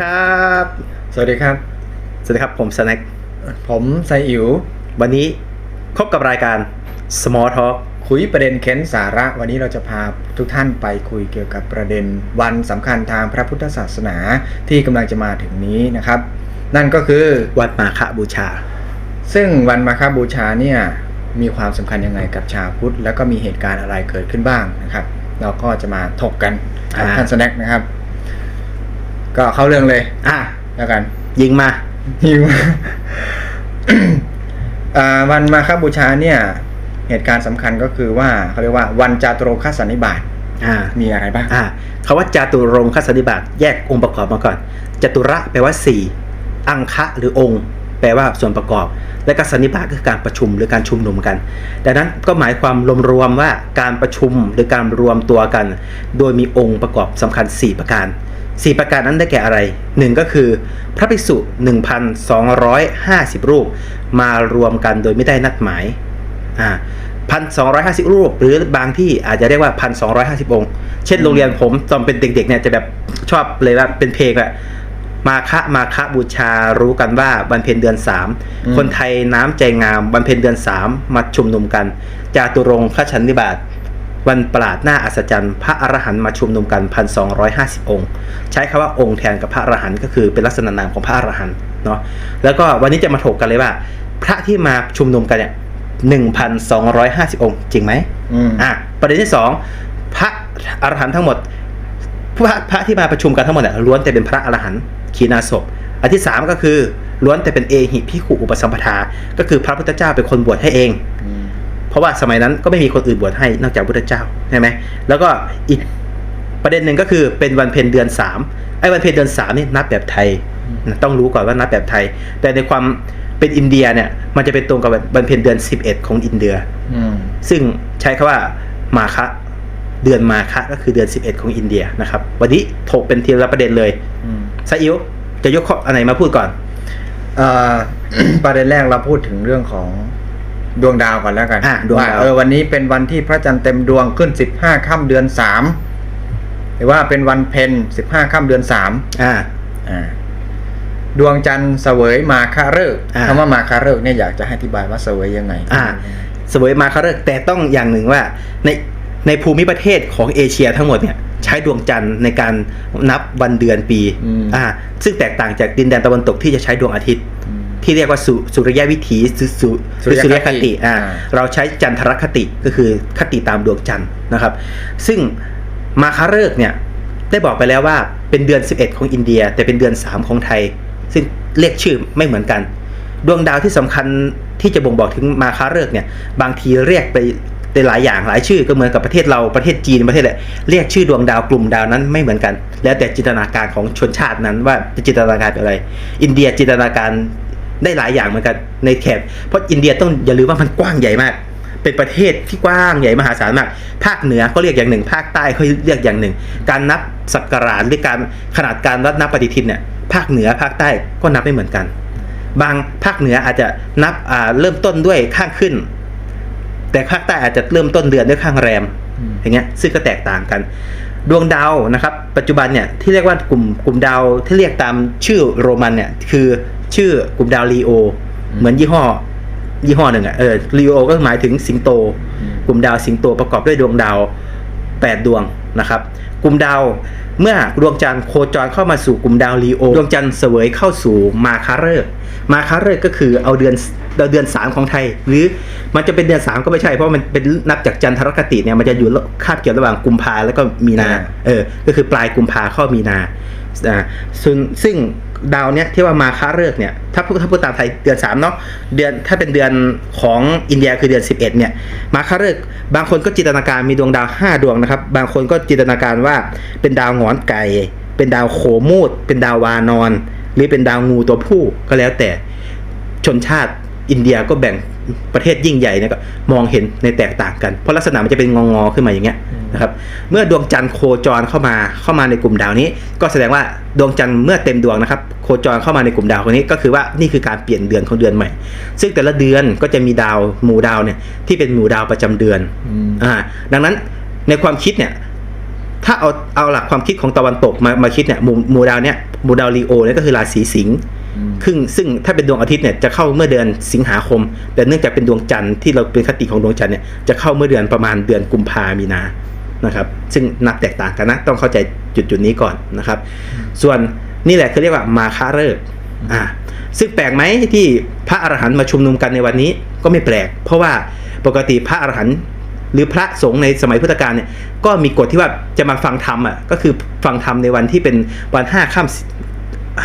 ครับ สวัสดีครับ สวัสดีครับผมสแน็คผมไซอิ๋ววันนี้พบกับรายการ Small Talk คุยประเด็นเค้นสาระ วันนี้เราจะพาทุกท่านไปคุยเกี่ยวกับประเด็นวันสำคัญทางพระพุทธศาสนาที่กำลังจะมาถึงนี้นะครับ นั่นก็คือวัดมาฆบูชา ซึ่งวันมาฆบูชาเนี่ยมีความสำคัญยังไงกับชาวพุทธ แล้วก็มีเหตุการณ์อะไรเกิดขึ้นบ้างนะครับ เราก็จะมาถกกันกับอ่าท่านสแน็คนะครับ ก็เข้าเรื่องเลย อะแล้วกัน ยิงมาหิวอ่าวันมาคบูชาเนี่ย เหตุการณ์สำคัญก็คือว่าเขาเรียกว่าวันจาตุโรคสันนิบาตอ่า มีอะไรบ้างอ่าคาว่าจาตุรงคสันนิบาตแยกองค์ประกอบมาก่อนจตุระแปลว่าสี่อังคะหรือองค์ แปลว่าส่วนประกอบ และก็สันนิบาตก็คือการประชุมหรือการชุมนุมกัน ดังนั้นก็หมายความรวมๆว่าการประชุมหรือการรวมตัวกัน โดยมีองค์ประกอบสำคัญ 4 ประการ 4 ประการนั้นได้แก่อะไร 1 ก็คือ พระภิกษุ 1,250 รูป มารวมกันโดยไม่ได้นัดหมายอ่าพันสองรูป หรือบางที่อาจจะเรียกว่าพันสององค์ เช่นโรงเรียนผมตอนเป็นเด็กๆเนี่ยจะแบบชอบเลยว่าเป็นเพลงอะมาคะมาคะบูชารู้กันว่าวันเพ็ญเดือนสามอืมคนไทยน้ำใจงามวันเพ็ญเดือนสามมาชุมนุมกัน จาตุรงคชันนิบาต วันประหลาดหน้าอัศจรรย์พระอรหันต์มาชุมนุมกันพันสององค์ ใช้คำว่าองค์แทนกับพระอรหันต์ก็คือเป็นลักษณะนามของพระอรหันต์เนาะแล้วก็วันนี้จะมาถกกันเลยว่า พระที่มาชุมนุมกันเนี่ยหนึ่งพันสองร้อยห้าสิบองค์ จริงไหมอืมอะประเด็นที่สองพระอรหันต์ทั้งหมดพระพระที่มาประชุมกันทั้งหมดเนี่ยล้วนแต่เป็นพระอรหันต์ขีณาศพอันที่สามก็คือล้วนแต่เป็นเอหิพิขุอุปสัมปทา ก็คือพระพุทธเจ้าเป็นคนบวชให้เองอืมเพ ราะว่าสมัยนั้นก็ไม่มีคนอื่นบวชให้นอกจากพุทธเจ้าใช่ไหมแล้วก็อีกประเด็นหนึ่งก็คือเป็นวันเพ็ญเดือนสามไอ้วันเพ็ญเดือนสามนี่นับแบบไทยนะต้องรู้ก่อนว่านับแบบไทย แต่ในความเป็นอินเดียเนี่ย มันจะเป็นตรงกับวันเพ็ญเดือน11ของอินเดียอืมซึ่งใช้คำว่ามาคะเดือนมาคะก็คือเดือน 11 ของอินเดียนะครับ วันนี้ถกเป็นทีละประเด็นเลยอืมซาอิวจะยกข้ออันไหนมาพูดก่อนเอ่อประเด็นแรกเราพูดถึงเรื่องของ ดวงดาวก่อนแล้วกันอะดวงดาว เออวันนี้เป็นวันที่พระจันทร์เต็มดวงขึ้นสิบห้าค่ำเดือนสามหรือว่าเป็นวันเพ็ญสิบห้าค่ำเดือนสามอ่า อ่า ดวงจันทร์เสวยมาคาฤกษ์อ่า คำว่ามาคาฤกษ์เนี่ยอยากจะให้อธิบายว่าเสวยยังไง อ่าเสวยมาคาฤกษ์แต่ต้องอย่างหนึ่งว่าในในภูมิประเทศของเอเชียทั้งหมดเนี่ยใช้ดวงจันทร์ในการนับวันเดือนปีอืมอ่าซึ่งแตกต่างจากดินแดนตะวันตกที่จะใช้ดวงอาทิตย์อืม ที่เรียกว่าสุสุริยวิถีสุสุสุริยคติสุริยคติอ่าอ่าเราใช้จันทรคติก็คือคติตามดวงจันทร์นะครับ ซึ่งมาคาฤกษ์เนี่ยได้บอกไปแล้วว่าเป็นเดือน 11 ของอินเดีย แต่เป็นเดือน 3 ของไทย ซึ่งเรียกชื่อไม่เหมือนกัน ดวงดาวที่สำคัญที่จะบ่งบอกถึงมาคาฤกษ์เนี่ยบางทีเรียกไปในหลายอย่างหลายชื่อก็เหมือนกับประเทศเราประเทศจีนประเทศอะไรเรียกชื่อดวงดาวกลุ่มดาวนั้นไม่เหมือนกัน แล้วแต่จินตนาการของชนชาตินั้นว่าจะจินตนาการเป็นอะไร อินเดียจินตนาการ ได้หลายอย่างเหมือนกันในแถบเพราะอินเดียต้องอย่าลืมว่ามันกว้างใหญ่มาก เป็นประเทศที่กว้างใหญ่มหาศาลมาก ภาคเหนือเขาเรียกอย่างหนึ่ง ภาคใต้เขาเรียกอย่างหนึ่ง การนับสักการหรือการขนาดการวัดนับปฏิทินเนี่ยภาคเหนือภาคใต้ก็นับไม่เหมือนกัน บางภาคเหนืออาจจะนับอ่าเริ่มต้นด้วยข้างขึ้น แต่ภาคใต้อาจจะเริ่มต้นเดือนด้วยข้างแรมอืมอย่างเงี้ยซึ่งก็แตกต่างกันดวงดาวนะครับ ปัจจุบันเนี่ยที่เรียกว่ากลุ่มกลุ่มดาวที่เรียกตามชื่อโรมันเนี่ยคือ ชื่อกลุ่มดาวลีโอ เหมือนยี่ห้อ ยี่ห้อหนึ่งอะเออลีโอก็หมายถึงสิงโตอืมกลุ่มดาวสิงโตประกอบด้วยดวงดาว8ดวงนะครับ กลุ่มดาวเมื่อดวงจันทร์โคจรเข้ามาสู่กลุ่มดาวลีโอ ดวงจันทร์เสวยเข้าสู่มาคาฤกษ์มาคาฤกษ์ก็คือเอาเดือนเอาเดือนสามของไทย หรือมันจะเป็นเดือนสามก็ไม่ใช่เพราะมันเป็นนับจากจันทรคติเนี่ยมันจะอยู่คาบเกี่ยวระหว่างกุมภาแล้วก็มีนาอ่าเออก็คือปลายกุมภาเข้ามีนาอ่าซึ่งซึ่ง ดาวเนี้ยที่ว่ามาค้าเลิกเนี่ยถ้าพูดถ้าพูดตามไทยเดือนสามเนาะเดือนถ้าเป็นเดือนของอินเดียคือเดือน 11เนี่ยมาค้าเลิกบางคนก็จินตนาการมีดวงดาว 5 ดวงนะครับ บางคนก็จินตนาการว่าเป็นดาวหงอนไก่ เป็นดาวโขมูดเป็นดาววานอน หรือเป็นดาวงูตัวผู้ก็แล้วแต่ชนชาติ อินเดียก็แบ่งประเทศยิ่งใหญ่เนี่ยก็มองเห็นในแตกต่างกัน เพราะลักษณะมันจะเป็นงองอๆขึ้นมาอย่างเงี้ยนะครับเมื่อดวงจันทร์โคจรเข้ามาเข้ามาในกลุ่มดาวนี้ ก็แสดงว่าดวงจันทร์เมื่อเต็มดวงนะครับโคจรเข้ามาในกลุ่มดาวคนนี้ก็คือว่านี่คือการเปลี่ยนเดือนของเดือนใหม่ ซึ่งแต่ละเดือนก็จะมีดาวหมู่ดาวเนี่ยที่เป็นหมู่ดาวประจำเดือนอืมอ่าดังนั้นในความคิดเนี่ยถ้าเอาเอาหลักความคิดของตะวันตกมามาคิดเนี่ยหมู่หมู่ดาวเนี่ยหมู่ดาวลีโอเนี่ยก็คือราศีสิงห์อืม ครึ่งซึ่งถ้าเป็นดวงอาทิตย์เนี่ยจะเข้าเมื่อเดือนสิงหาคม แต่เนื่องจากเป็นดวงจันทร์ที่เราเป็นคติของดวงจันทร์เนี่ยจะเข้าเมื่อเดือนประมาณเดือนกุมภามีนานะครับ ซึ่งนับแตกต่างกันนะ ต้องเข้าใจจุดจุดๆนี้ก่อนนะครับ ส่วนนี่แหละคือเรียกว่ามาคาฤกษ์อ่าซึ่งแปลกไหมที่พระอรหันต์มาชุมนุมกันในวันนี้ก็ไม่แปลก เพราะว่าปกติพระอรหันต์หรือพระสงฆ์ในสมัยพุทธกาลเนี่ยก็มีกฎที่ว่าจะมาฟังธรรมอะก็คือฟังธรรมในวันที่เป็นวันห้าค่ำ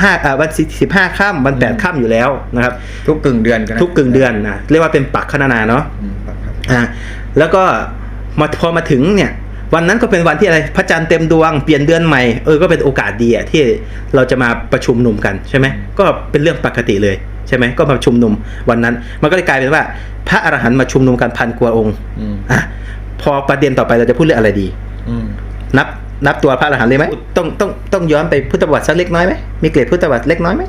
ห้าอ่าวันสิบห้าค่ำวันแปดค่ำอยู่แล้วนะครับ ทุกกึ่งเดือนกันทุกกึ่งเดือนนะเรียกว่าเป็นปักขนานาเนาะอืมครับอ่าแล้วก็มาพอมาถึงเนี่ย วันนั้นก็เป็นวันที่อะไรพระจันทร์เต็มดวงเปลี่ยนเดือนใหม่เออก็เป็นโอกาสดีอะที่เราจะมาประชุมนุมกันใช่ไหมก็เป็นเรื่องปกติเลยใช่ไหมก็มาชุมนุมวันนั้น มันก็เลยกลายเป็นว่า พระอรหันต์มาชุมนุมกันพันกว่าองค์อืมอะพอประเด็นต่อไปเราจะพูดเรื่องอะไรดีอืมนับ นับตัวพระอรหันต์เลยไหมต้องต้องต้องย้อนไปพุทธประวัติสักเล็กน้อยไหมมีเกร็ดพุทธประวัติเล็กน้อยไหม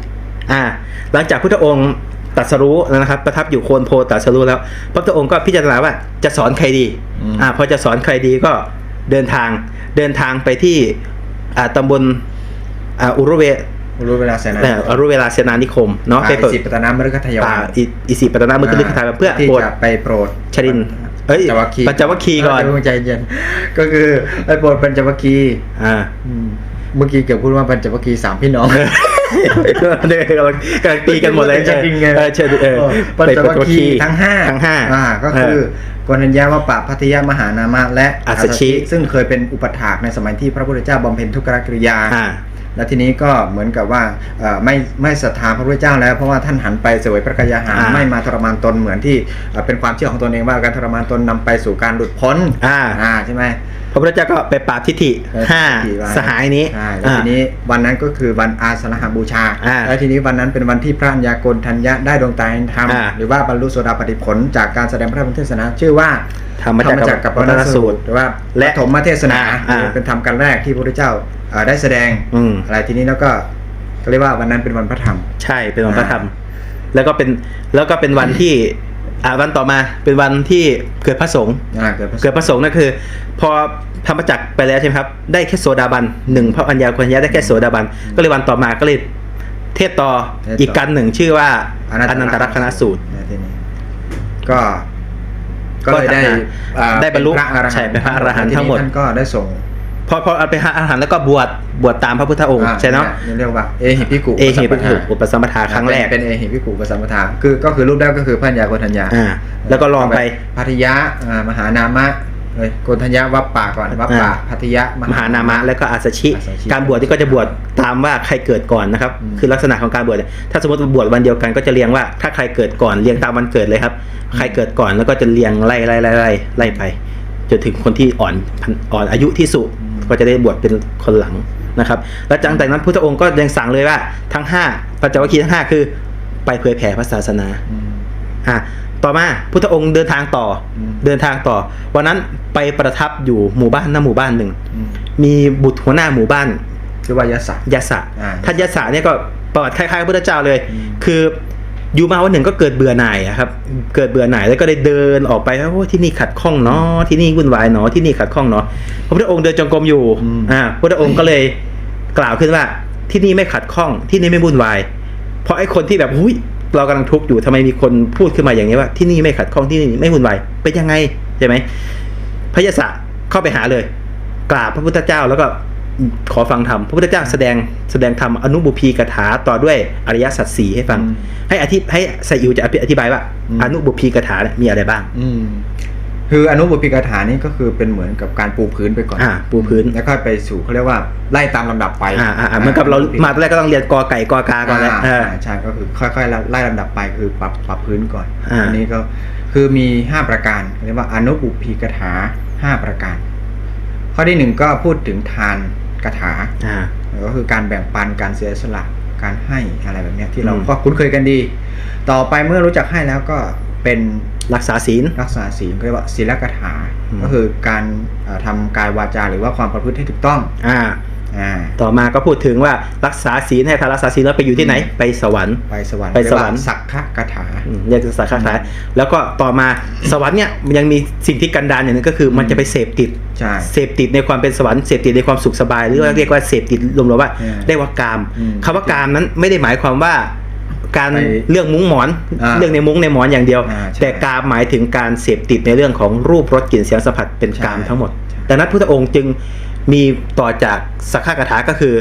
อ่า หลังจากพุทธองค์ตรัสรู้นะครับ ประทับอยู่โคนโพตรัสรู้แล้ว พระพุทธองค์ก็พิจารณาว่าจะสอนใครดีอืมอ่าพอจะสอนใครดีก็เดินทางเดินทางไปที่อ่าตำบลอ่าอุรุเวรู้เวลาเสนาเอ่ออุรุเวลาเสนานิคมเนาะไปไปเปิดสิปตนามฤคทายป่าวันอิอิสิปตนามุคลิกทายเพื่อที่โปรดจะไปโปรดชริน เอ้ยปัญจวัคคีย์ปัญจวัคคีย์ก่อนเดี๋ยวใจเย็นก็คือไปโปรดปัญจวัคคีย์อ่าอืมเมื่อกี้เกี่ยวพูดว่าปัญจวัคคีย์สามพี่น้องเนี่ยกำลังกำลังตีกันหมดเลยจะจริงไงเออเชิญเออปัญจวัคคีย์ทั้งห้าทั้งห้าอ่าก็คือกนัญญาวปะพัทยมหานามะและอัสสชิ ซึ่งเคยเป็นอุปถากในสมัยที่พระพุทธเจ้าบำเพ็ญทุกขกิริยาอ่า แล้วทีนี้ก็เหมือนกับว่าเอ่อไม่ไม่ศรัทธาพระพุทธเจ้าแล้วเพราะว่าท่านหันไปเสวยพระกายาหารอ่าไม่มาทรมานตนเหมือนที่เอ่อเป็นความเชื่อของตนเองว่าการทรมานตนนำไปสู่การหลุดพ้นอ่าอ่าใช่ไหมพระพุทธเจ้าก็ไปปราบทิฏฐิห้าที่ว่สหายนี้ใช่แล้วอ่าทีนี้วันนั้นก็คือวันอาสนหบูชาอ่าแล้วทีนี้วันนั้นเป็นวันที่พระัญญากรทัญญะได้ดวงตาเห็นธรรมอ่าหรือว่าบรรลุโสดาปฏิผลจากการแสดงพระธรรมเทศนาชื่อว่า ธรรมจักรกับวัวัฒฒนนสูสูตตรรหรือว่า และปฐมเทศนาอ่าเป็นธรรมกันแรกที่พระพุทธเจ้าเอ่อได้แสดงอืมอะไรทีนี้แล้วก็ก็เรียกว่าวันนั้นเป็นวันพระธรรม ใช่เป็นวันพระธรรมอ่แล้วก็เป็นแล้วก็เป็นวันที่อ่าวันต่อมาเป็นวันที่เกิดพระสงฆ์อ่าเกิดพระเกิดพระสงฆ์นั่นคือ พอธรรมจักรไปแล้วใช่ไหมครับ ได้แค่โสดาบันหนึ่งพระอัญญาคัญญาได้แค่โสดาบัน ก็เลยวันต่อมาก็เลยเทศต่ออีกกันหนึ่งชื่อว่าอนันตรักษณสูตรในที่นี้ก็ ก็เลยได้ก็อ่าได้บรรลุเป็นพระอรหันต์ใช่เป็นพระอรหันต์แล้วทีทั้งหมดท่านก็ได้ส่งพอพอเอาไปหาอาหารแล้วก็บวชบวชตามพระพุทธองค์อ่าใช่เนาะนี่เรียกว่าเอหิพิกุเอหิพิกุอุปสัมปทาครั้งแรกเป็นเอหิพิกุอุปสัมปทาคือก็คือรูปแรกก็คือพระัญญาโกณทัญญาอ่าแล้วก็ลองไปพัทยะอ่ามหานามะ เอ้ยโกณทัญญาวัปปะก่อนวัปปะอ่าพัทยะมหานามะ แล้วก็อาสชิอาสชิ การบวชที่ก็จะบวชตามว่าใครเกิดก่อนนะครับอืมคือลักษณะของการบวชเนี่ยถ้าสมมติว่าบวชวันเดียวกันก็จะเรียงว่า ถ้าใครเกิดก่อนเรียงตามวันเกิดเลยครับ ใครเกิดก่อนแล้วก็จะเรียงไล่ไล่ไล่ไล่ไล่ไปจนถึงคนที่อ่อนอ่อนอายุที่สุดก็จะได้บวชเป็นคนหลังนะครับ แล้วจากนั้นพุทธองค์ก็ยังสั่งเลยว่าทั้งห้าปัจจวัคคีย์ทั้งห้าคือ ไปเผยแผ่พระศาสนาอืมอะ ต่อมาพุทธองค์เดินทางต่ออมเดินทางต่อ วันนั้นไปประทับอยู่หมู่บ้านหน้าหมู่บ้านหนึ่งอืมมีบุตรหัวหน้าหมู่บ้านชื่อว่ายศะยาสะอ่า ท่านยาสะเนี่ยก็ประวัติคล้ายๆพระพุทธเจ้าเลยอืมคืออยู่มาวันหนึ่งก็เกิดเบื่อหน่ายอะครับ เกิดเบื่อหน่ายแล้วก็ได้เดินออกไปว่าโอ้ที่นี่ขัดข้องเนาะที่นี่วุ่นวายเนาะที่นี่ขัดข้องเนาะพระพุทธองค์เดินจงกรมอยู่อืม อ่าพระพุทธองค์ก็เลยกล่าวขึ้นว่าที่นี่ไม่ขัดข้องที่นี่ไม่วุ่นวาย เพราะไอ้คนที่แบบหุ้ย เรากำลังทุกข์อยู่ทำไมมีคนพูดขึ้นมาอย่างนี้ว่า ที่นี่ไม่ขัดข้องที่นี่ไม่วุ่นวายเป็นยังไงใช่ไหมพระยาศะเข้าไปหาเลย กราบพระพุทธเจ้าแล้วก็ขอฟังธรรมพระพุทธเจ้าแสดงแสดงธรรมอนุบุพีกถาต่อด้วยอริยสัจสี่ให้ฟังอืมให้อธิให้ไซอิวจะอธิบายว่าอืมอนุบุพีกถาเนี่ยมีอะไรบ้างอืม คืออนุบุพิกถานี่ก็คือเป็นเหมือนกับการปูพื้นไปก่อนอ่าปูพื้นแล้วค่อยไปสู่เขาเรียกว่าไล่ตามลำดับไปอ่าอ่าอ่าเหมือนกับเรามาตอนแรกก็ต้องเรียนกอไก่กอกาก่อนแหล้วอ่าใช่ก็คือค่อยๆไล่ลำดับไปคือปรับปรับพื้นก่อนอ่าอันนี้ก็คือมี 5 ประการเรียกว่าอนุปุพีกถา 5 ประการ ข้อที่หนึ่งก็พูดถึงทานกถาอ่าก็คือการแบ่งปันการเสียสละการให้อะไรแบบเนี้ยที่เราอืมก็คุ้นเคยกันดี ต่อไปเมื่อรู้จักให้แล้วก็เป็น รักษาศีล รักษาศีลเรียกว่าศีลกถาอืมก็คือการเอ่อทำกายวาจาหรือว่าความประพฤติให้ถูกต้อง อ่าอ่าต่อมาก็พูดถึงว่ารักษาศีลให้ทานรักษาศีลแล้วไปอยู่ที่ไหน ไปสวรรค์ไปสวรรค์ไปสวรรค์เยกาสักขะกถาอืมเรียกสักขาแล้วก็ต่อมาสวรรค์เนี่ยมันยังมีสิ่งที่กันดารอย่างหนึงก็คือมันจะไปเสพติดใช่เสพติดในความเป็นสวรรค์เสพติดในความสุขสบายหรือว่าเรียกว่าเสพติดรวมๆว่าอืมได้ว่ากามอืมคำว่ากามนั้นไม่ได้หมายความว่า การไปเรื่องมุ้งหมอนอ่าเรื่องในมุ้งในหมอนอย่างเดียวอ่าใช่แต่กามหมายถึงการเสพติดในเรื่องของรูปรสกลิ่นเสียงสัมผัสเป็นใช่กามทั้งหมดใช่ดังนั้นพุทธองค์จึงมีต่อจากสักขะกถาก็คือ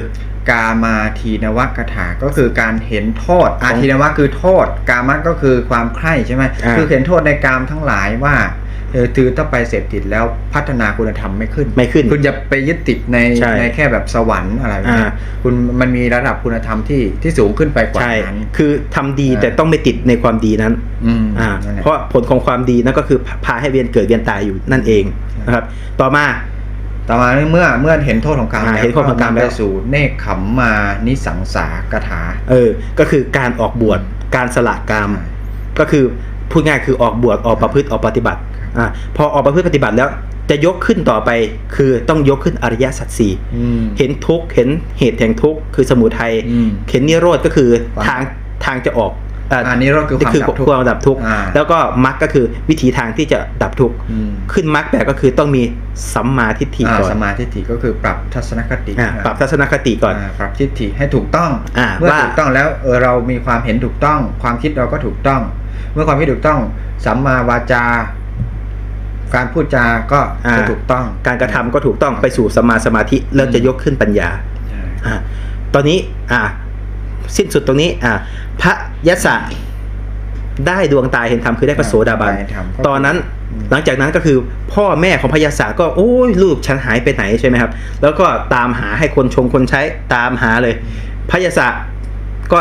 กามาทีนวกถาก็คือการเห็นโทษ อาของทีนวะคือโทษ กามะก็คือความใคร่ใช่ไหมอ่าคือเห็นโทษในกามทั้งหลายว่าเออ คือถ้าไปเสพติดแล้วพัฒนาคุณธรรมไม่ขึ้น ไม่ขึ้น คุณจะไปยึดติดในใช่ในแค่แบบสวรรค์อะไรแบบนี้อ่า คุณมันมีระดับคุณธรรมที่ที่สูงขึ้นไปกว่าใช่ นั้น คือทำดีอ่าแต่ต้องไม่ติดในความดีนั้น อืมอ่า นั่นแหละ เพราะผลของความดีนั่นก็คือพาพาให้เวียนเกิดเวียนตายอยู่นั่นเองนะครับ ต่อมา ต่อมาเมื่อเมื่อเห็นโทษของกามอ่าแล้วเห็นโทษของกามนำแล้ไปวสู่เนคขมมานิสังสากถา เออ ก็คือการออกบวช การสละกามก็คือพูดง่ายคือออกบวชออกประพฤติออกปฏิบัติ อ่าพอออกประพฤติปฏิบัติแล้วจะยกขึ้นต่อไปคือต้องยกขึ้นอริยสัจสี่อืมเห็นทุกข์เห็นเหตุแห่งทุกข์คือสมุทัยอืมเห็นนิโรธก็คือความทางทางจะออกอ่าอันนี้ก็คือความคือดับทุกข์ความดับทุกข์อ่าแล้วก็มรรคก็คือวิธีทางที่จะดับทุกข์อืมขึ้นมรรคแบบก็คือต้องมีสัมมาทิฏฐิอ่าก่อนสมาธิฏฐิก็คือปรับทัศนคติอ่าปรับทัศนคติก่อนาปรับทิฏฐิให้ถูกต้องอ่าเมื่อว่าถูกต้องแล้วเออเรามีความเห็นถูกต้อง ความคิดเราก็ถูกต้อง เมื่อความคิดถูกต้องสัมมาวาจา การพูดจาก็อ่าจะถูกต้อง การกระทำก็ถูกต้องไปสู่สัมมาสมาธิแล้วจะยกขึ้นปัญญาใช่อ่าตอนนี้อ่าสิ้นสุดตรงนี้อ่าพระยศะได้ดวงตาเห็นธรรมคือได้พระโสดาบันได้ธรรมก็ตอนนั้นอืมหลังจากนั้นก็คือพ่อแม่ของพระยศะก็โอ้ยลูกฉันหายไปไหนใช่ไหมครับ แล้วก็ตามหาให้คนชงคนใช้ตามหาเลยพระยศะก็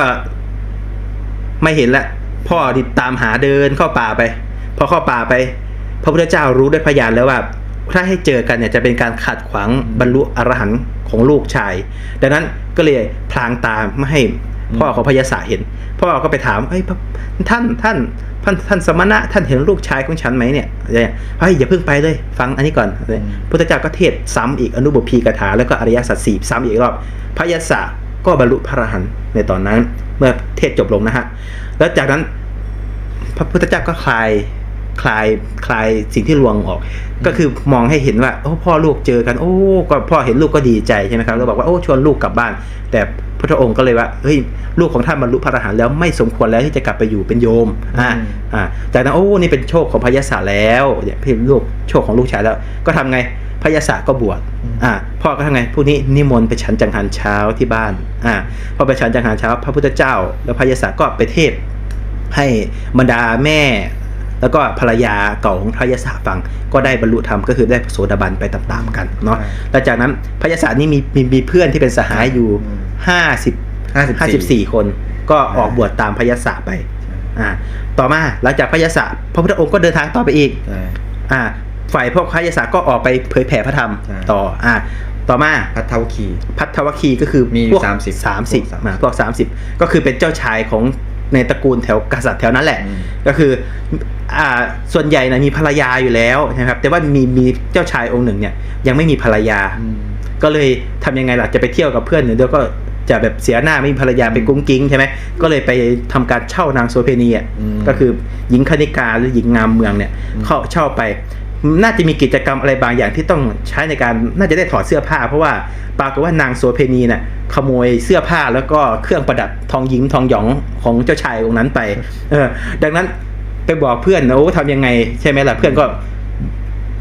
ไม่เห็นละ พ่อดิตามหาเดินเข้าป่าไป พอเข้าป่าไป พระพุทธเจ้ารู้ด้วยพยานแล้วว่า ถ้าให้เจอกันเนี่ยจะเป็นการขัดขวางบรรลุอรหันต์ของลูกชาย ดังนั้นก็เลยพลางตาไม่ให้พ่อของพระยศะเห็น พ่อก็ไปถามเอ้ยท่านท่านท่านท่านสมณะท่านเห็นลูกชายของฉันไหมเนี่ยเงี้ยเฮ้ยอย่าเพิ่งไปเลย ฟังอันนี้ก่อนเลยพุทธเจ้าก็เทศซ้ำอีกอนุบพีกถาแล้วก็อริยสัจสี่ซ้ำอีกรอบพระยศะก็บรรลุพระอรหันต์ในตอนนั้น เมื่อเทศจบลงนะฮะแล้วจากนั้นพระพุทธเจ้าก็คลาย คลายคลายสิ่งที่ลวงออก ก็คือมองให้เห็นว่าโอ้พ่อลูกเจอกัน โอ้ก็พ่อเห็นลูกก็ดีใจใช่ไหมครับแล้วบอกว่าโอ้ชวนลูกกลับบ้าน แต่พระองค์ก็เลยว่าเฮ้ยลูกของท่านบรรลุพระอรหันต์แล้วไม่สมควรแล้วที่จะกลับไปอยู่เป็นโยมอ่าอืมอ่าจากนั้นโอ้นี่เป็นโชคของพระยศแล้วเนี่ยพี่ลูกโชคของลูกชายแล้ว ก็ทำไงพระยศก็บวชอ่าพ่อก็ทำไงผู้นี้นิมนต์ไปฉันจังหันเช้าที่บ้านอ่าพอไปฉันจังหันเช้า พระพุทธเจ้า แล้วพระยศก็ไปเทศน์ให้บรรดาแม่ แล้วก็ภรรยาเก่าของพระยศฟังก็ได้บรรลุธรรมก็คือได้พระโสดาบันไปตามๆกันเนาะใช่แล้วจากนั้นพระยศนี่มีมีมีเพื่อนที่เป็นสหายอยู่อืมห้าสิบห้าสิบห้าสิบสี่คน ก็ออกบวชตามพระยศไปอ่าต่อมาหลังจากพระยศพระพุทธองค์ก็เดินทางต่อไปอีกใช่อ่าฝ่ายพวกพระยศก็ออกไปเผยแผ่พระธรรมใช่ต่ออ่าต่อมาพัทเทาคีพัทธวคีก็คือมีพวก30สามสิบพวก30มาพวกสามสิบก็คือเป็นเจ้าชายของ ในตระกูลแถวกษัตริย์แถวนั้นแหละอืมก็คืออ่าส่วนใหญ่นะมีภรรยาอยู่แล้วนะครับ แต่ว่ามีมีเจ้าชายองค์หนึ่งเนี่ยยังไม่มีภรรยาอืมก็เลยทำยังไงล่ะจะไปเที่ยวกับเพื่อนเนี่ยเดี๋ยวก็จะแบบเสียหน้าไม่มีภรรยาไปกุ้งกิ้งใช่ไหมก็เลยไปทำการเช่านางโซเพนีอะอืมก็คือหญิงคณิกาหรือหญิงงามเมืองเนี่ยอืมเขาเช่าไป น่าจะมีกิจกรรมอะไรบางอย่างที่ต้องใช้ในการน่าจะได้ถอดเสื้อผ้า เพราะว่าปรากฏว่านางโสเพณีน่ะขโมยเสื้อผ้าแล้วก็เครื่องประดับทองหญิงทองหยองของเจ้าชายองค์นั้นไป เออ ดังนั้นไปบอกเพื่อนนะโอ้ทำยังไง ใช่ไหมล่ะเพื่อนก็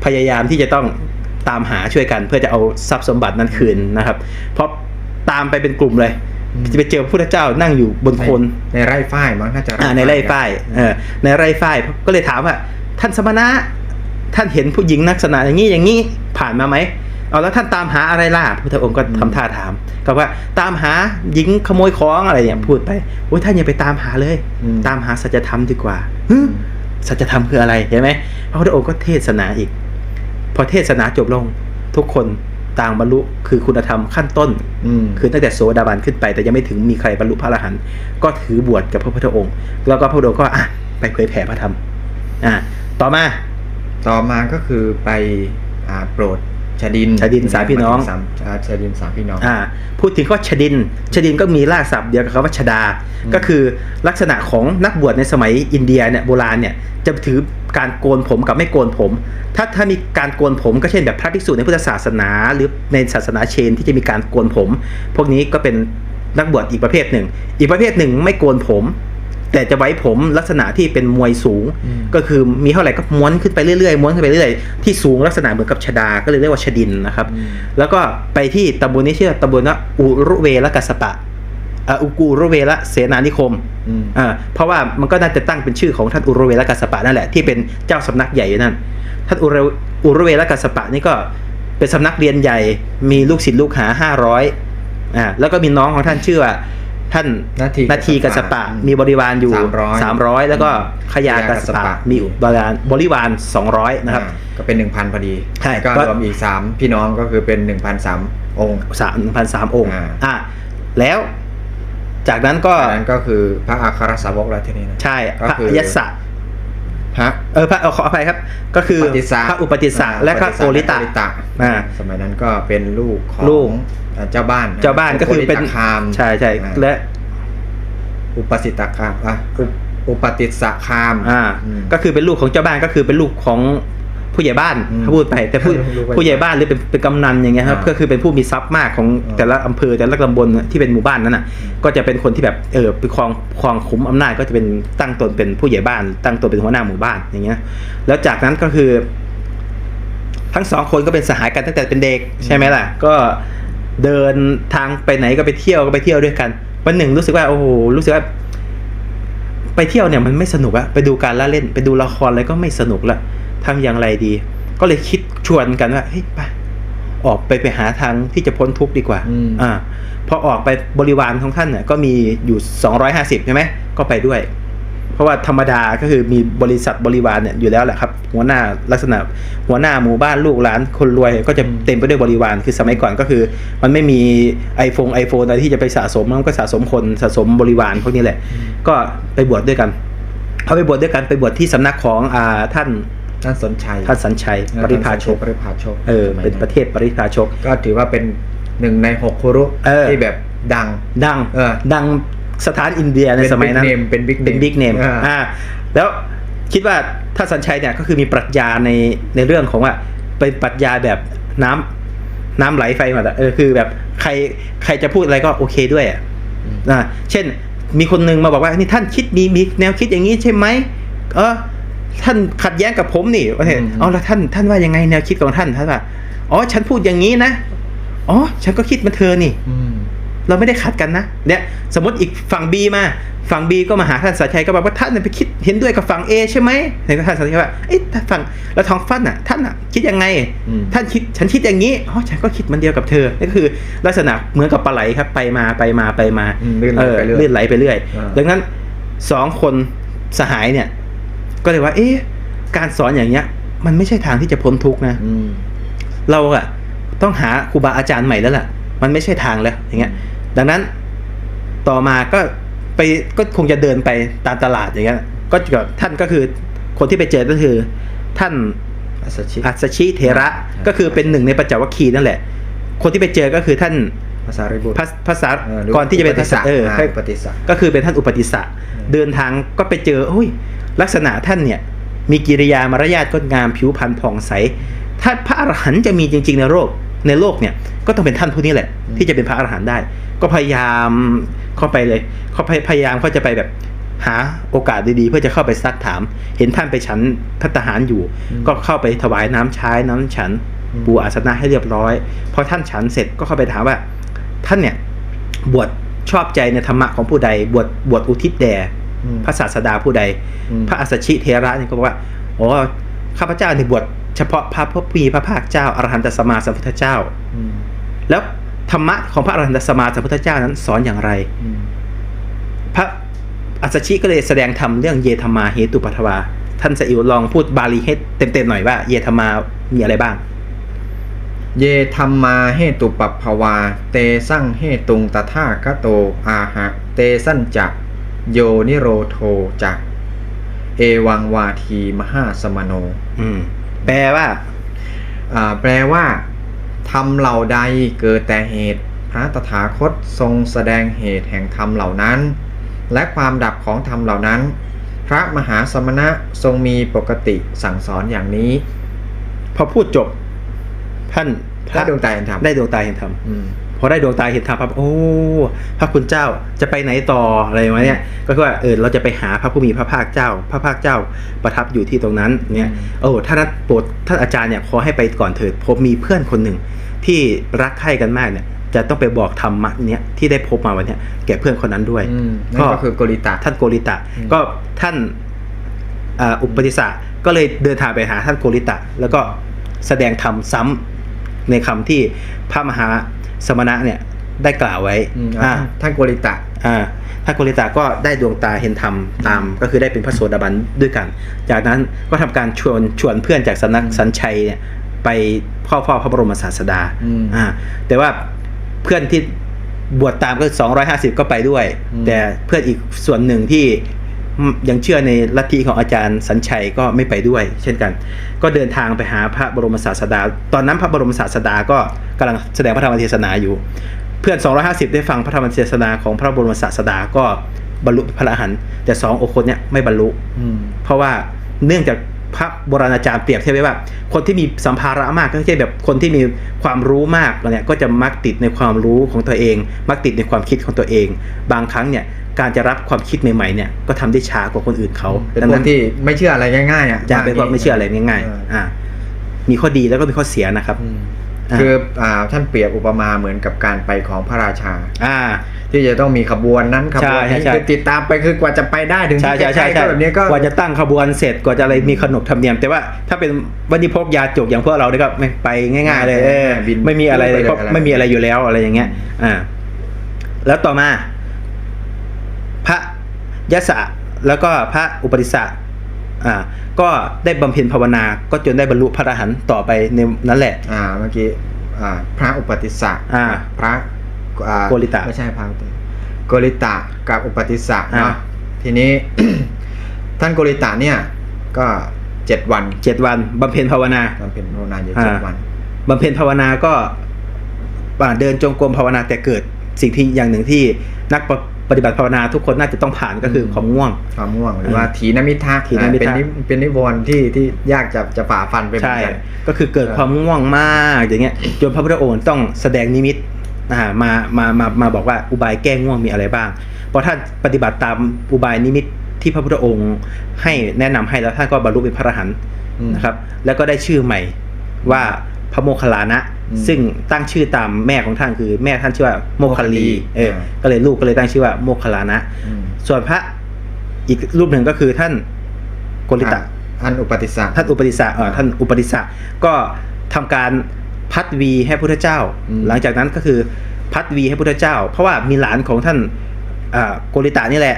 พยายามที่จะต้องตามหาช่วยกัน เพื่อจะเอาทรัพย์สมบัตินั้นคืนนะครับ เพราะตามไปเป็นกลุ่มเลยอืมจะไปเจอพระพุทธเจ้านั่งอยู่บนโคนในไร่ฝ้ายมั้งน่าจะอ่าในไร่ฝ้ายเออในไร่ฝ้ายก็เลยถามว่าท่านสมณะ ท่านเห็นผู้หญิงลักษณะอย่างนี้อย่างนี้ผ่านมาไหมเอาแล้วท่านตามหาอะไรล่ะพระพุทธองค์ก็ทำท่าถามก็ว่าตามหาหญิงขโมยของอะไรเนี่ยพูดไปโอ้ยท่านอย่าไปตามหาเลยอืมตามหาสัจธรรมดีกว่าฮึสัจธรรมคืออะไรเห็นไหมพระพุทธองค์ก็เทศนาอีก พอเทศนาจบลงทุกคนต่างบรรลุคือคุณธรรมขั้นต้นอืมคือตั้งแต่โสดาบันขึ้นไป แต่ยังไม่ถึงมีใครบรรลุพระอรหันต์ก็ถือบวชกับพระพุทธองค์ แล้วก็พระพุทธองค์ก็อะไปเผยแผ่พระธรรมอ่าต่อมา ต่อมาก็คือไปอ่าโปรดชาดินชาดินสามพี่น้องสามอ่าชาดินสามพี่น้องอ่าพูดถึงก็ชดินชดินก็มีรากศัพท์เดียวกับคำว่าชดาอืมก็คือลักษณะของนักบวชในสมัยอินเดียเนี่ยโบราณเนี่ยจะถือการโกนผมกับไม่โกนผม ถ้าถ้ามีการโกนผมก็เช่นแบบพระภิกษุในพุทธศาสนา หรือในศาสนาเชนที่จะมีการโกนผม พวกนี้ก็เป็นนักบวชอีกประเภทหนึ่ง อีกประเภทหนึ่งไม่โกนผม แต่จะไว้ผมลักษณะที่เป็นมวยสูงอืมก็คือมีเท่าไหร่ก็ม้วนขึ้นไปเรื่อยๆม้วนขึ้นไปเรื่อยๆที่สูงลักษณะเหมือนกับชดา ก็เลยเรียกว่าชดินนะครับอืมแล้วก็ไปที่ตำบลนี้ชื่อตำบลว่าอุรุเวลกัสสปะอ่าอุกูรุเวลเสนานิคมอืมอ่าเพราะว่ามันก็น่าจะตั้งเป็นชื่อของท่านอุรุเวลกัสสปะนั่นแหละที่เป็นเจ้าสำนักใหญ่อยู่นั่น ท่านอุรุอุรุเวลกัสสปะนี่ก็เป็นสำนักเรียนใหญ่ มีลูกศิษย์ลูกหาห้าร้อยอ่าแล้วก็มีน้องของท่านชื่อว่า ท่านนาทีนาทีกัสสปะอืมมีบริวารอยู่ 300สามร้อยแล้วก็อืมขยากัสสขยากัสสปะปะมีบริวารบริวารสองร้อยนะครับอ่าก็เป็นหนึ่งพันพอดี ใช่ก็ก็รวมอีกสามพี่น้องก็คือเป็นหนึ่งพันสามองค์สามพันสามองค์อ่าอ่าแล้วจากนั้นก็อันนั้นก็คือพระอัครสาวกแล้วที่นี่นะใช่ก็พระคือยศสะพระเออพระเออขออภัยครับ ก็คือปฏิสะพระอุปติสสะอ่าและพระปฏิโกริตะและโกอ่าสมัยนั้นก็เป็นลูกของลูกอ่า เจ้าบ้านเจ้าบ้านก็คือเป็นโริตะคามใช่ใช่อ่าและ อุปสิตคามอะอุปอุปติสสะคามอ่าอืมก็คือเป็นลูกของเจ้าบ้านก็คือเป็นลูกของผู้ใหญ่บ้านอืมถ้าพูดไปแต่ผู้ลูกผู้ผู้ใหญ่บ้านหรือเป็นเป็นกำนันอย่างเงี้ยครับอ่าก็คือเป็นผู้มีทรัพย์มากของอ่าแต่ละอำเภอแต่ละตำบลที่เป็นหมู่บ้านนั้นน่ะ ก็จะเป็นคนที่แบบเออไปครองครองคุ้มอำนาจก็จะเป็นตั้งตนเป็นผู้ใหญ่บ้าน ตั้งตนเป็นหัวหน้าหมู่บ้านอย่างเงี้ย แล้วจากนั้นก็คือ ทั้งสองคนก็เป็นสหายกันตั้งแต่เป็นเด็กใช่ไหมล่ะ ก็ เดินทางไปไหนก็ไปเที่ยวก็ไปเที่ยวด้วยกัน วันหนึ่งรู้สึกว่าโอ้โหรู้สึกว่า ไปเที่ยวเนี่ยมันไม่สนุกอะไปดูการละเล่น ไปดูละครอะไรก็ไม่สนุกละทำอย่างไรดี ก็เลยคิดชวนกันว่าเฮ้ยไปออกไปไปหาทางที่จะพ้นทุกข์ดีกว่าอืมอ่าพอออกไปบริวารของท่านเนี่ยก็มีอยู่ 250ใช่ไหมก็ไปด้วย เพราะว่าธรรมดาก็คือมีบริษัทบริวารเนี่ยอยู่แล้วแหละครับ หัวหน้าลักษณะหัวหน้าหมู่บ้านลูกหลานคนรวยก็จะเต็มไปด้วยบริวารคือสมัยก่อนก็คือ มันไม่มีไอโฟนไอโฟนอะไรที่จะไปสะสมมันก็สะสมคนสะสมบริวารพวกนี้แหละ ก็ไปบวชด้วยกันเขาไปบวชด้วยกันไปบวชที่สำนักของอ่าท่านท่านสนชัยท่านสัญชัยปริพาชกปริพาชกเออสมัยเป็นประเทศปริพาชก ก็ถือว่าเป็นหนึ่งในหกคุรุเออที่แบบดังดังเออดัง สถานอินเดียในเป็นสมัยนั้น big name เป็น big เป็น name บิ๊กเนมอ่าอ่าแล้วคิดว่าถ้าสัญชัยเนี่ยก็คือมีปรัชญาในในเรื่องของว่าเป็นปรัชญาแบบน้ำน้ำไหลไฟมาอะเออคือแบบใครใครจะพูดอะไรก็โอเคด้วยอะอืมอ่าเช่นมีคนหนึงมาบอกว่านี่ท่านคิดมีมีแนวคิดอย่างนี้ใช่ไหมเออท่านขัดแย้งกับผมนี่โอเคอืมเอาแล้วท่านท่านว่ายังไงแนวคิดของท่านท่านว่าอ๋อฉันพูดอย่างนี้นะอ๋อฉันก็คิดเหมาเธอนี่อืม เราไม่ได้ขัดกันนะเนี่ยสมมติอีกฝั่ง B มาฝั่ง B ก็มาหาท่านสัญชัยก็บอกว่าท่านน่ะไปคิดเห็นด้วยกับฝั่ง A ใช่ไหมเห็นท่านสัญชัยว่าเอ๊ะถ้าฝั่งแล้วทองฟันอะท่านอะคิดยังไงอืมท่านคิดฉันคิดอย่างนี้อ๋อฉันก็คิดมันเดียวกับเธอนี่ก็คือลักษณะเหมือนกับปลาไหลครับไปมาไปมาไปมาอืมลื่นไหลเออไปเรื่อยลื่นไหลไปเรื่อยอ่าดังนั้นสองคนสหายเนี่ย ก็เลยว่า เอ๊ะการสอนอย่างเงี้ย มันไม่ใช่ทางที่จะพ้นทุกข์นะอืมเราอะต้องหาครูบาอาจารย์ใหม่แล้วล่ะ มันไม่ใช่ทางแล้วอย่างเงี้ย ดังนั้นต่อมาก็ไปก็คงจะเดินไปตามตลาดอย่างเงี้ยก็จะท่านก็คือคนที่ไปเจอก็คือท่านอัสชิอัสชิเทระอ่าก็คือเป็นหนึ่งในปัจจวัคคีย์นั่นแหละ คนที่ไปเจอก็คือท่านภาษาริบุตรภาภาษาเหรืก่อนที่จะเป็นอุปติสสะเออาอุปติสสะก็คือเป็นท่านอุปติสสะอืมเดินทางก็ไปเจอโอ้ยลักษณะท่านเนี่ย มีกิริยามารยาทงดงามผิวพรรณผ่องใส ถ้าพระอรหันต์จะมีจริง ๆ ในโลกในโลกเนี่ย ก็ต้องเป็นท่านผู้นี้แหละ ที่จะเป็นพระอรหันต์ได้ ก็พยายามเข้าไปเลยเขาพยายามเขาจะไปแบบหาโอกาสดีๆ เพื่อจะเข้าไปซักถาม เห็นท่านไปฉันพัตหารอยู่อืมก็เข้าไปถวายน้ำใช้น้ำฉันอืมปูอาสนะให้เรียบร้อยพอท่านฉันเสร็จก็เข้าไปถามว่า ท่านเนี่ยบวชชอบใจในธรรมะของผู้ใด บวชบวชอุทิศแด่อืมพระศาสดาผู้ใดอืมพระอัสสชิเทระเนี่ยก็บอกว่าอ๋อข้าพเจ้าในยบวชเฉพาะพระพุทธมีพระภาคเจ้าอรหันตสัมมาสัมพุทธเจ้าอืม แล้วธรรมะของพระอรหันตสัมมาสัมพุทธเจ้านั้นสอนอย่างไรอืมพระอัสสชิก็เลยแสดงธรรมเรื่องเยธรรมาเหตุปัทวา ท่านสอิวลองพูดบาลีให้เต็มๆหน่อยว่า เยธรรมามีอะไรบ้าง เยธรรมาเหตุปัปภวา เตสั่งเหตุงตถาคโต อาหะ เตสั่นจะโยนิโรโทจะเอวังวาทีมหาสมโน อืม แปลว่า อ่า แปลว่า ธรรมเหล่าใดเกิดแต่เหตุ พระตถาคตทรงแสดงเหตุแห่งธรรมเหล่านั้น และความดับของธรรมเหล่านั้น พระมหาสมณะทรงมีปกติสั่งสอนอย่างนี้ พอพูดจบท่านพพระระดวงตาเห็นธรรมได้ดวงตาเห็นธรรม อืมพอได้ดวงตาเห็นธรรมปั๊บโอ้พระคุณเจ้าจะไปไหนต่ออะไรวะเนี่ยก็คือว่าเออเราจะไปหาพระผู้มีพระภาคเจ้า พระภาคเจ้าประทับอยู่ที่ตรงนั้นเนี่ยอืมโอ้ท่านโปรดท่านอาจารย์เนี่ยขอให้ไปก่อนเถิดผมมีเพื่อนคนหนึ่งที่รักใคร่กันมากเนี่ยจะต้องไปบอกธรรมะเนี่ยที่ได้พบมาวันเนี้ยแก่เพื่อนคนนั้นด้วยอืมนั่นก็คือโกริตะท่านโกริตะอืมก็ท่านอ่าอุปติสสะก็เลยเดินทางไปหาท่านโกริตะ แล้วก็แสดงธรรมซ้ำในคำที่พระมหา สมณะเนี่ยได้กล่าวไว้อืมอ่าท่านโกริตะอ่าท่านโกริตะก็ได้ดวงตาเห็นธรรมตาม ก็คือได้เป็นพระโสดาบันด้วยกัน จากนั้นก็ทำการชวนชวนเพื่อนจากสำนักอืมสัญชัยเนี่ยไปเข้าเฝ้าพระบรมศาสดาอืมอ่าแต่ว่าเพื่อนที่บวชตามก็ 250 ก็ไปด้วยอืมแต่เพื่อนอีกส่วนหนึ่งที่ ยังเชื่อในลัทธิของอาจารย์สัญชัยก็ไม่ไปด้วย เช่นกัน ก็เดินทางไปหาพระบรมศาสดา ตอนนั้นพระบรมศาสดาก็กำลังแสดงพระธรรมเทศนาอยู่ เพื่อน 250 ได้ฟังพระธรรมเทศนาของพระบรมศาสดาก็บรรลุพระอรหันต์แต่สององค์คนเนี้ยไม่บรรลุอืมเพราะว่าเนื่องจากพระโบราณอาจารย์เปรียบเทียบไว้ว่า คนที่มีสัมภาระมากก็ใช่แบบคนที่มีความรู้มากเนี่ยก็จะมักติดในความรู้ของตัวเอง มักติดในความคิดของตัวเอง บางครั้งเนี่ย การจะรับความคิดใหม่ๆเนี่ยก็ทำได้ช้ากว่าคนอื่นเขาเป็นดังพวนั้กนที่ไม่เชื่ออะไรง่ายๆอะจะเป็นว่าไม่เชื่ออะไรง่ายเออๆอ่ามีข้อดีแล้วก็มีข้อเสียนะครับอืมอ่าคืออ่าท่านเปรียบอุปมาเหมือนกับการไปของพระราชา อ่า ที่จะต้องมีขบวนนั้นขบวนนี้ใช่ใช่คือติดตามไปคือกว่าจะไปได้ถึงใช่ที่ใช่ใช่ใกล้ๆใช่ก็แบบนี้ก็กว่าจะตั้งขบวนเสร็จกว่าจะอะไรมีขนบธรรมเนียม แต่ว่าถ้าเป็นวันนี้พกยาจกอย่างพวกเราเนี่ยก็ไม่ไปง่าย ๆ เลยเออบินไม่มีอะไรเลยไปเลยก็อะไรไม่มีอะไรอยู่แล้วอะไรอย่างเงี้ย อ่า แล้วต่อมาพระ ยศะแล้วก็พระอุปติสสะอ่าก็ได้บำเพ็ญภาวนา ก็จนได้บรรลุพระอรหันต์ต่อไปในนั้นแหละ อ่าเมื่อกี้อ่าพระอุปติสสะอ่าพระอ่าโกริตะไม่ใช่พระอุปติโกริตะกับอุปติสสะอ่าเนาะทีนี้ท่านโกริตะเนี่ยก็เจ็ดวันเจ็ดวันบำเพ็ญภาวนาตอนเป็นภาวนาอยู่อ่าเจ็ดวันบำเพ็ญภาวนาก็อ่าเดินจงกรมภาวนาแต่เกิดสิ่งที่อย่างหนึ่งที่นัก ปปฏิบัติภาวนาทุกคนน่าจะต้องผ่านก็คือความง่วง ความง่วงหรืออ่าว่าถีนมิทะถีนมิทะเป็นนิเป็นนิวรณ์ที่ที่ยากจะจะฝ่าฟันไปเหมือใช่นกันก็คือเกิดความง่วงมากอย่างเงี้ยจนพระพุทธองค์ต้องแสดงนิมิตอ่ามามามามาบอกว่าอุบายแก้ง่วงมีอะไรบ้างพอท่านปฏิบัติตามอุบายนิมิตที่พระพุทธองค์ให้แนะนำให้แล้วท่านก็บรรลุเป็นพระอรหันต์อืมนะครับ แล้วก็ได้ชื่อใหม่ว่าพระโมคคัลลานะอืม ซึ่งตั้งชื่อตามแม่ของท่านคือ แม่ท่านชื่อว่าโมคคัลลี เอออ่าก็เลยลูกก็เลยตั้งชื่อว่าโมคคัลลานะอืมส่วนพระอีกรูปหนึ่งก็คือท่านโกริตะอันอุปติสสะท่านอุปติสสะเอ่อท่านอุปติสสะก็ทำการพัดวีให้พุทธเจ้าอืมหลังจากนั้นก็คือพัดวีให้พุทธเจ้า เพราะว่ามีหลานของท่านอ่าโกริตะนี่แหละ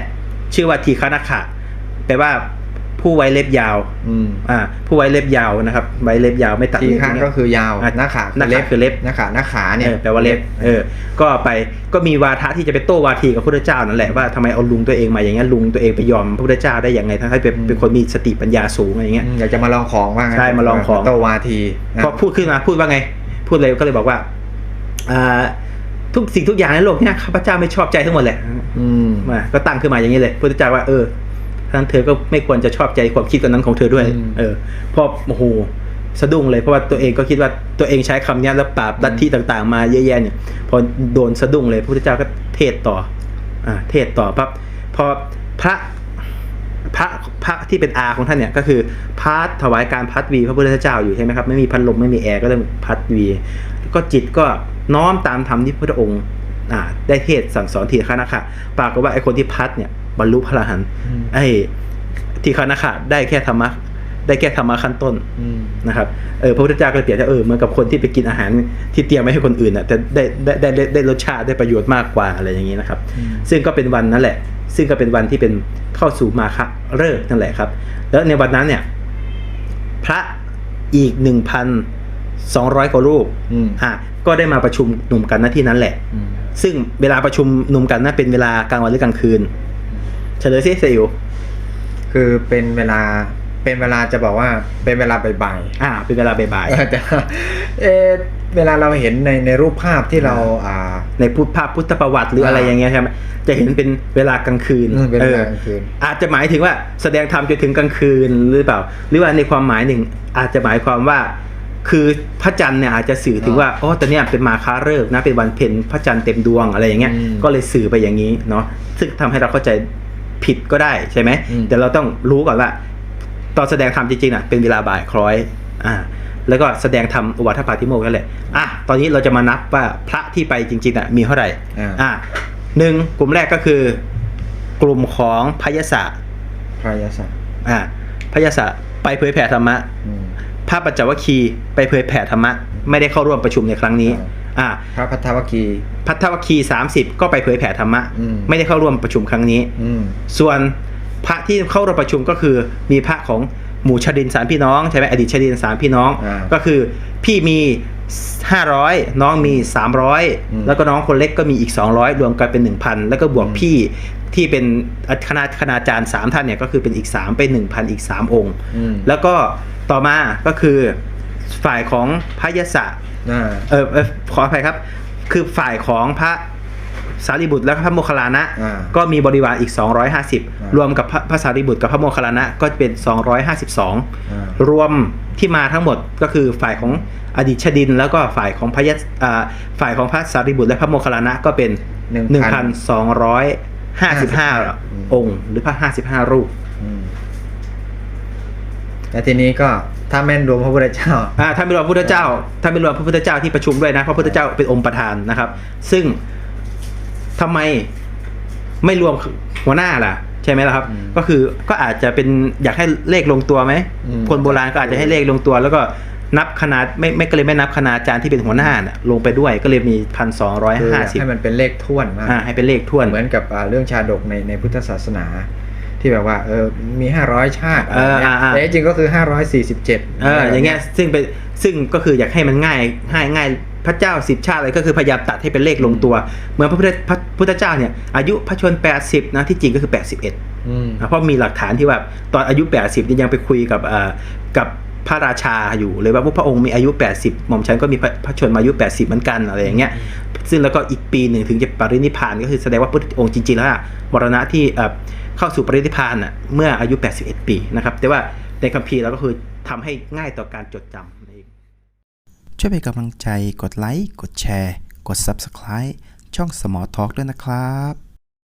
ชื่อว่าทีฆนาขะแปลว่า ผู้ไว้เล็บยาวอืมอ่า ผู้ไว้เล็บยาวนะครับ ไว้เล็บยาวไม่ตัดทีเล็บข้างอย่างเงี้ยก็คือยาวอะหน้าขาหน้าขาคือเล็บหน้าขาหน้าขาเนี่ยเออแปลว่าเล็บ เออ ก็ไปก็มีวาทะที่จะไปโต้วาทีกับพระพุทธเจ้านั่นแหละว่าทำไมเอาลุงตัวเองมาอย่างเงี้ยลุงตัวเองไปยอมพระพุทธเจ้าได้ยังไงทั้งที่เป็นเป็นคนมีสติปัญญาสูงอะไรอย่างเงี้ยอืมอยากจะมาลองของว่างั้นใช่มาลองของโตวาทีนะพอพูดขึ้นมาพูดว่าไง พูดเลยก็เลยบอกว่าอ่าทุกสิ่งทุกอย่างในโลกเนี่ยข้าพเจ้าไม่ชอบใจทั้งหมดแหละ อืมมาก็ตั้งขึ้นมาอย่างนี้เลยพระพุทธเจ้าว่าเออ ทั้งเธอก็ไม่ควรจะชอบใจความคิดกันนั้นของเธอด้วยอืมเออพอโอ้โหสะดุ้งเลยเพราะว่าตัวเองก็คิดว่าตัวเองใช้คำเนี้ยแล้วปราบลัทธิต่างๆ มาเยอะแยะเนี่ย พอโดนสะดุ้งเลยพระพุทธเจ้าก็เทศต่ออ่าเทศต่อปั๊บพอพระพระพระที่เป็นอาของท่านเนี่ยก็คือพัดถวายการพัดวีพระพุทธเจ้าอยู่ใช่ไหมครับไม่มีพัดลมไม่มีแอร์ก็ต้องพัดวีก็จิตก็น้อมตามธรรมที่พระองค์อ่าได้เทศสั่งสอนทีฆานาคะปรากฏว่าไอ้คนที่พัดเนี่ย บรรลุพระอรหันต์อืมไอ้ทีฆานาคะได้แค่ธรรมะได้แค่ธรรมะขั้นต้นอืมนะครับเออพระพุทธเจ้าก็เลยเปรียบเทียบเออเหมือนกับคนที่ไปกินอาหารที่เตรียมไว้ให้คนอื่นอะแต่ได้ได้ได้ได้ได้รสชาติได้ประโยชน์มากกว่าอะไรอย่างนี้นะครับอืมซึ่งก็เป็นวันนั้นแหละ ซึ่งก็เป็นวันที่เป็นเข้าสู่มาคะเลิกษ์นั่นแหละครับ แล้วในวันนั้นเนี่ย พระอีกหนึ่งพันสองร้อยกว่ารูปอืมอะก็ได้มาประชุมหนุ่มกันณที่นั้นแหละอืมซึ่งเวลาประชุมหนุ่มกันนั้นเป็นเวลากลางวันหรือกลางคืน เฉลยซิเซลคือเป็นเวลาเป็นเวลาจะบอกว่าเป็นเวลาบ่ายอ่า เป็นเวลาบ่ายๆเออแต่ว่าเออเวลาเราเห็นในในรูปภาพที่เราอ่าๆในพุทธภาพพุทธประวัติหรืออะไรอ่าอย่างเงี้ยใช่ไหมจะเห็นเป็นเวลากลางคืนอืมเป็นเวลาออกลางคืน อาจจะหมายถึงว่าแสดงธรรมจนถึงกลางคืนหรือเปล่า หรือว่าในความหมายหนึ่ง อาจจะหมายความว่า คือพระจันทร์เนี่ยอาจจะสื่อถึงว่าอ๋อตอนเนี้ยเป็นมาคาฤกษ์นะเป็นวันเพ็ญพระจันทร์เต็มดวงอะไรอย่างเงี้ยอืมก็เลยสื่อไปอย่างนี้เนาะซึ่งทำให้เราเข้าใจ ผิดก็ได้ใช่ไหมอืมแต่เราต้องรู้ก่อนว่า ตอนแสดงธรรมจริงๆอะเป็นเวลาบ่ายคล้อยอ่าแล้วก็แสดงธรรมอุวัฏปาติโมกข์นั่นแหละอะตอนนี้เราจะมานับว่าพระที่ไปจริงๆอะมีเท่าไหร่อ่าอะหนึ่งกลุ่มแรกก็คือกลุ่มของพยศะพระยาศาสตร์อ่าพยศะไปเผยแผ่ธรรมะอืมพระปัญจวัคคีย์ไปเผยแผ่ธรรมะ ไม่ได้เข้าร่วมประชุมในครั้งนี้ อ่าพระพัทธวคีพัทธวัคคีสามสิบก็ไปเผยแผ่ธรรมะอืมไม่ได้เข้าร่วมประชุมครั้งนี้อืมส่วนพระที่เข้าร่วมประชุมก็คือมีพระของหมู่ชดินสามพี่น้องใช่ไหมอดีตชดินสามพี่น้องอ่าก็คือพี่มีห้าร้อยน้องมีสามร้อยอืมแล้วก็น้องคนเล็กก็มีอีกสองร้อยรวมกันเป็นหนึ่งพันแล้วก็บวกอืมพี่ที่เป็นคณะคณาจารย์สามท่านเนี่ยก็คือเป็นอีกสามเป็นหนึ่งพันอีกสามองค์อืมแล้วก็ต่อมาก็คือ ฝ่ายของพระยศะอ่า เออเออขออภัยครับ คือฝ่ายของพระสารีบุตรและพระโมคคัลลานะ อ่าก็มีบริวารอีกอ่า250 รวมกับพระพระสารีบุตรกับพระโมคคัลลานะก็เป็นอ่า252 รวมที่มาทั้งหมดก็คือฝ่ายของอดีตชดิน แล้วก็ฝ่ายของพระยศอ่าฝ่ายของพระสารีบุตรและพระโมคคัลลานะก็เป็น 1,255 องค์ หรือพระ55 รูป อืมแล้วทีนี้ก็ ถ้าแม่นรวมพระพุทธเจ้าอ่าถ้าไม่รวมพระพุทธเจ้า ถ้าไม่รวมพระพุทธเจ้าที่ประชุมด้วยนะพระพุทธเจ้าเป็นองค์ประธานนะครับ ซึ่งทำไมไม่รวมหัวหน้าล่ะ ใช่ไหมล่ะครับอืมก็คือก็อาจจะเป็นอยากให้เลขลงตัวไหมอืมคนโบราณก็อาจจะให้เลขลงตัว แล้วก็นับคณะไม่ไม่ก็เลยไม่นับคณาจารย์ที่เป็นหัวหน้าน่ะลงไปด้วยก็เลยมีพันสองร้อยคือห้าอยากสิบให้มันเป็นเลขท่วนมากอ่าให้เป็นเลขท้วนเหมือนกับอ่าเรื่องชาดกในในพุทธศาสนา ที่แบบว่าเออมีห้าร้อยชาติเอออ่าอ่าแต่จริงๆก็คือห้าร้อยสี่สิบเจ็ดเอออย่างเงี้ยซึ่งเป็นซึ่งก็คืออยากให้มันง่ายง่ายง่ายพระเจ้าสิบชาติอะไรก็คือพยายามตัดให้เป็นเลขลงตัว เหมือนพระพุทธพระพุทธเจ้าเนี่ยอายุพระชน80นะที่จริงก็คือ81อืมนะเพราะมีหลักฐานที่ว่าตอนอายุ80นี่ยังไปคุยกับเอ่อกับพระราชาอยู่เลยว่าพระองค์มีอายุ 80 หม่อมฉันก็มีพระพระชนมาอายุ 80 เหมือนกันอะไรอย่างเงี้ย ซึ่งแล้วก็อีกปีหนึ่งถึงจะปรินิพพานก็คือแสดงว่าพระองค์จริงๆแล้วอะมรณะที่ เข้าสู่ปรินิพานอะเมื่ออายุ 81 ปีนะครับ แต่ว่าในคัมภีร์เราก็คือทำให้ง่ายต่อการจดจำเองช่วยเป็นกำลังใจกดไลค์กดแชร์ กด Subscribe ช่องสมอทอล์กด้วยนะครับ